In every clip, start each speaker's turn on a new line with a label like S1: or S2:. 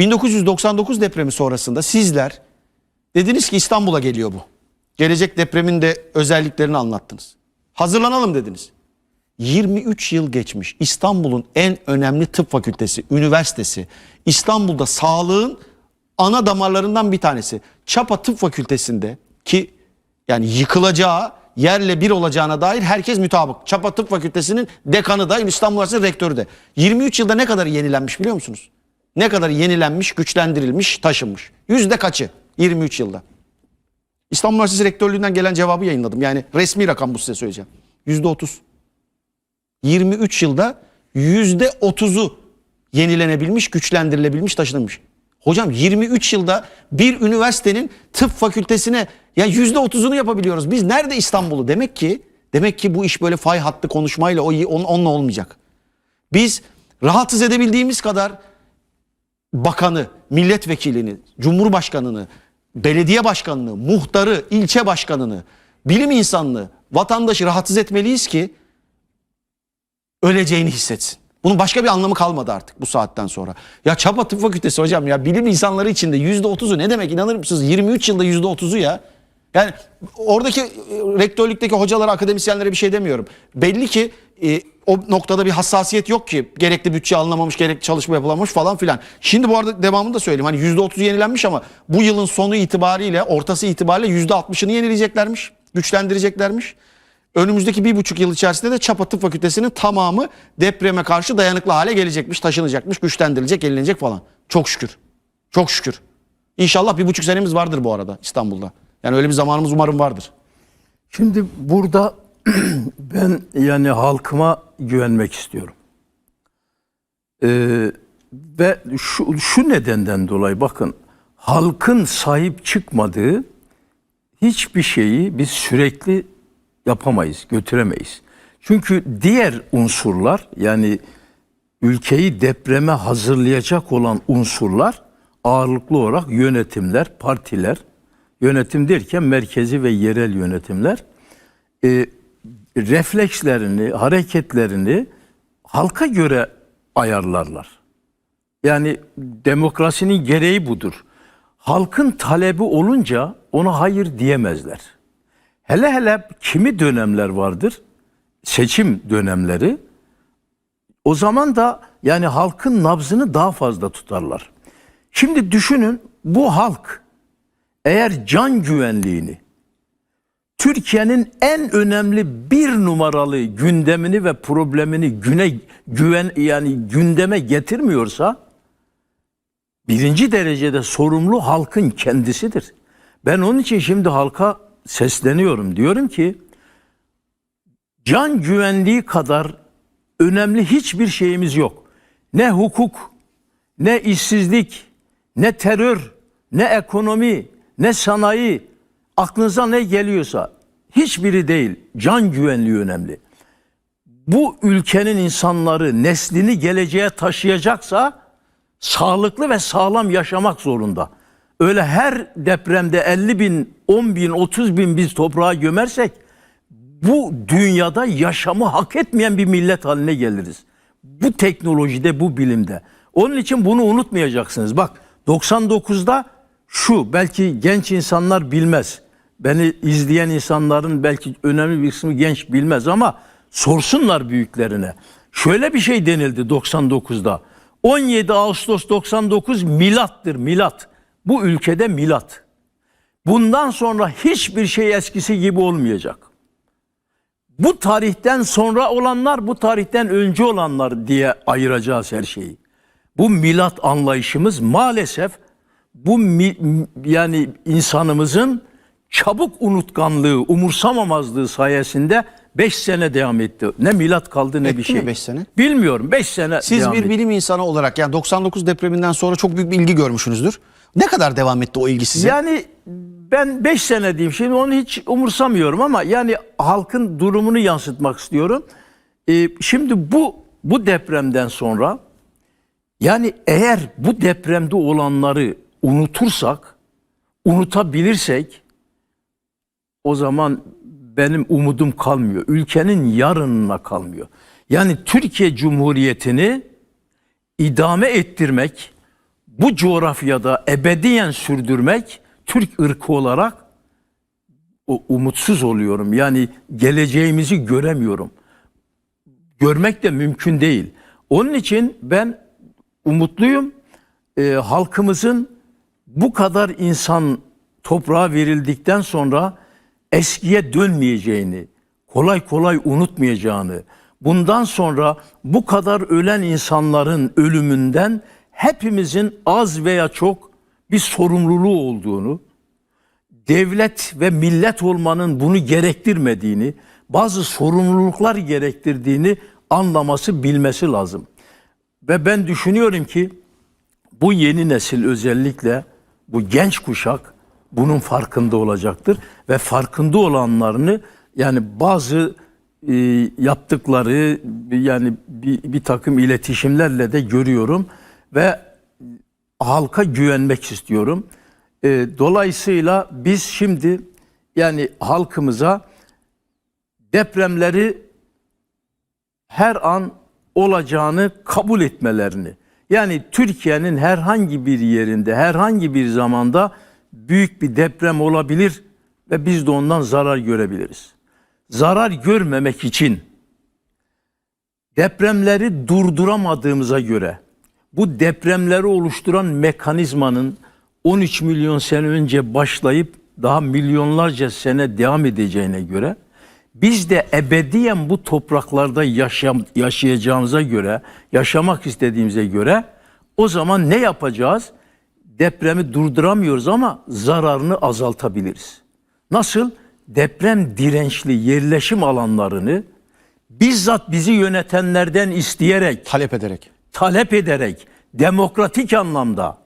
S1: 1999 depremi sonrasında sizler dediniz ki İstanbul'a geliyor bu. Gelecek depremin de özelliklerini anlattınız. Hazırlanalım dediniz. 23 yıl geçmiş İstanbul'un en önemli tıp fakültesi, üniversitesi, İstanbul'da sağlığın ana damarlarından bir tanesi. Çapa Tıp Fakültesi'nde ki yani yıkılacağı yerle bir olacağına dair herkes mütabık. Çapa Tıp Fakültesi'nin dekanı da İstanbul Üniversitesi rektörü de. 23 yılda ne kadar yenilenmiş biliyor musunuz? Ne kadar yenilenmiş, güçlendirilmiş, taşınmış. Yüzde kaçı 23 yılda? İstanbul Üniversitesi rektörlüğünden gelen cevabı yayınladım. Yani resmi rakam bu size söyleyeceğim. Yüzde 30. 23 yılda yüzde 30'u yenilenebilmiş, güçlendirilebilmiş, taşınılmış. Hocam 23 yılda bir üniversitenin tıp fakültesine ya yüzde 30'unu yapabiliyoruz. Biz nerede İstanbul'u? Demek ki demek ki bu iş böyle fay hattı konuşmayla o on- onunla olmayacak. Biz rahatsız edebildiğimiz kadar bakanı, milletvekilini, cumhurbaşkanını, belediye başkanını, muhtarı, ilçe başkanını, bilim insanını, vatandaşı rahatsız etmeliyiz ki öleceğini hissetsin. Bunun başka bir anlamı kalmadı artık bu saatten sonra. Ya Çapa Tıp Fakültesi hocam ya bilim insanları içinde yüzde otuzu ne demek inanır mısınız? 23 yılda yüzde otuzu ya. Yani oradaki e, rektörlükteki hocalara, akademisyenlere bir şey demiyorum. Belli ki e, o noktada bir hassasiyet yok ki. Gerekli bütçe alınamamış, gerekli çalışma yapılamamış falan filan. Şimdi bu arada devamını da söyleyeyim. Hani yüzde otuzu yenilenmiş ama bu yılın sonu itibariyle, ortası itibariyle yüzde altmışını yenileyeceklermiş, güçlendireceklermiş. Önümüzdeki bir buçuk yıl içerisinde de Çapa Tıp Fakültesi'nin tamamı depreme karşı dayanıklı hale gelecekmiş, taşınacakmış, güçlendirilecek, yenilenecek falan. Çok şükür. Çok şükür. İnşallah bir buçuk senemiz vardır bu arada İstanbul'da. Yani öyle bir zamanımız umarım vardır.
S2: Şimdi burada ben yani halkıma güvenmek istiyorum. Ee, ve şu, şu nedenden dolayı bakın halkın sahip çıkmadığı hiçbir şeyi biz sürekli yapamayız, götüremeyiz. Çünkü diğer unsurlar yani ülkeyi depreme hazırlayacak olan unsurlar ağırlıklı olarak yönetimler, partiler, yönetim derken merkezi ve yerel yönetimler e, reflekslerini, hareketlerini halka göre ayarlarlar. Yani demokrasinin gereği budur. Halkın talebi olunca ona hayır diyemezler. Hele hele kimi dönemler vardır? Seçim dönemleri. O zaman da yani halkın nabzını daha fazla tutarlar. Şimdi düşünün bu halk eğer can güvenliğini Türkiye'nin en önemli bir numaralı gündemini ve problemini güne güven yani gündeme getirmiyorsa birinci derecede sorumlu halkın kendisidir. Ben onun için şimdi halka sesleniyorum. Diyorum ki can güvenliği kadar önemli hiçbir şeyimiz yok. Ne hukuk, ne işsizlik, ne terör, ne ekonomi, ne sanayi, aklınıza ne geliyorsa hiçbiri değil. Can güvenliği önemli. Bu ülkenin insanları neslini geleceğe taşıyacaksa sağlıklı ve sağlam yaşamak zorunda. Öyle her depremde 50 bin, 10 bin, 30 bin biz toprağa gömersek bu dünyada yaşamı hak etmeyen bir millet haline geliriz. Bu teknolojide, bu bilimde. Onun için bunu unutmayacaksınız. Bak 99'da şu belki genç insanlar bilmez. Beni izleyen insanların belki önemli bir kısmı genç bilmez ama sorsunlar büyüklerine. Şöyle bir şey denildi 99'da. 17 Ağustos 99 milattır milat. Bu ülkede milat. Bundan sonra hiçbir şey eskisi gibi olmayacak. Bu tarihten sonra olanlar, bu tarihten önce olanlar diye ayıracağız her şeyi. Bu milat anlayışımız maalesef bu yani insanımızın çabuk unutkanlığı, umursamamazlığı sayesinde 5 sene devam etti. Ne milat kaldı ne
S1: Etti
S2: bir şey.
S1: mi beş sene?
S2: Bilmiyorum 5 sene
S1: Siz
S2: devam
S1: bir
S2: etti.
S1: bilim insanı olarak yani 99 depreminden sonra çok büyük bir ilgi görmüşsünüzdür. Ne kadar devam etti o ilgi size?
S2: Yani ben 5 sene diyeyim şimdi onu hiç umursamıyorum ama yani halkın durumunu yansıtmak istiyorum. Ee, şimdi bu bu depremden sonra yani eğer bu depremde olanları unutursak, unutabilirsek o zaman benim umudum kalmıyor. Ülkenin yarınına kalmıyor. Yani Türkiye Cumhuriyeti'ni idame ettirmek, bu coğrafyada ebediyen sürdürmek Türk ırkı olarak o- umutsuz oluyorum. Yani geleceğimizi göremiyorum. Görmek de mümkün değil. Onun için ben umutluyum. Ee, halkımızın bu kadar insan toprağa verildikten sonra eskiye dönmeyeceğini, kolay kolay unutmayacağını, bundan sonra bu kadar ölen insanların ölümünden hepimizin az veya çok bir sorumluluğu olduğunu, devlet ve millet olmanın bunu gerektirmediğini, bazı sorumluluklar gerektirdiğini anlaması, bilmesi lazım. Ve ben düşünüyorum ki bu yeni nesil özellikle bu genç kuşak bunun farkında olacaktır ve farkında olanlarını yani bazı e, yaptıkları yani bir, bir takım iletişimlerle de görüyorum ve halka güvenmek istiyorum. E, dolayısıyla biz şimdi yani halkımıza depremleri her an olacağını kabul etmelerini. Yani Türkiye'nin herhangi bir yerinde, herhangi bir zamanda büyük bir deprem olabilir ve biz de ondan zarar görebiliriz. Zarar görmemek için depremleri durduramadığımıza göre bu depremleri oluşturan mekanizmanın 13 milyon sene önce başlayıp daha milyonlarca sene devam edeceğine göre biz de ebediyen bu topraklarda yaşam, yaşayacağımıza göre, yaşamak istediğimize göre o zaman ne yapacağız? Depremi durduramıyoruz ama zararını azaltabiliriz. Nasıl? Deprem dirençli yerleşim alanlarını bizzat bizi yönetenlerden isteyerek
S1: Talep ederek.
S2: talep ederek demokratik anlamda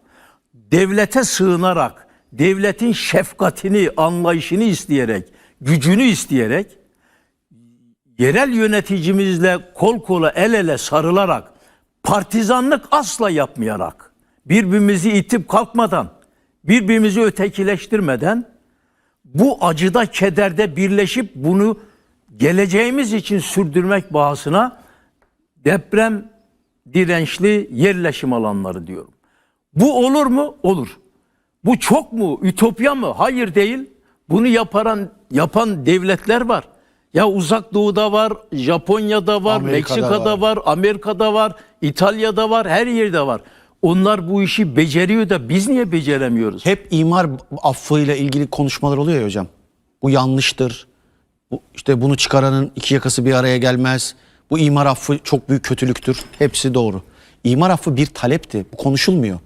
S2: devlete sığınarak, devletin şefkatini, anlayışını isteyerek, gücünü isteyerek yerel yöneticimizle kol kola el ele sarılarak partizanlık asla yapmayarak birbirimizi itip kalkmadan birbirimizi ötekileştirmeden bu acıda kederde birleşip bunu geleceğimiz için sürdürmek bahasına deprem dirençli yerleşim alanları diyorum. Bu olur mu? Olur. Bu çok mu? Ütopya mı? Hayır değil. Bunu yaparan yapan devletler var. Ya uzak doğuda var, Japonya'da var,
S1: Amerika'da
S2: Meksika'da var. Amerika'da var, İtalya'da var, her yerde var. Onlar bu işi beceriyor da biz niye beceremiyoruz?
S1: Hep imar affıyla ilgili konuşmalar oluyor ya hocam. Bu yanlıştır. Bu, işte bunu çıkaranın iki yakası bir araya gelmez. Bu imar affı çok büyük kötülüktür. Hepsi doğru. İmar affı bir talepti. Bu konuşulmuyor.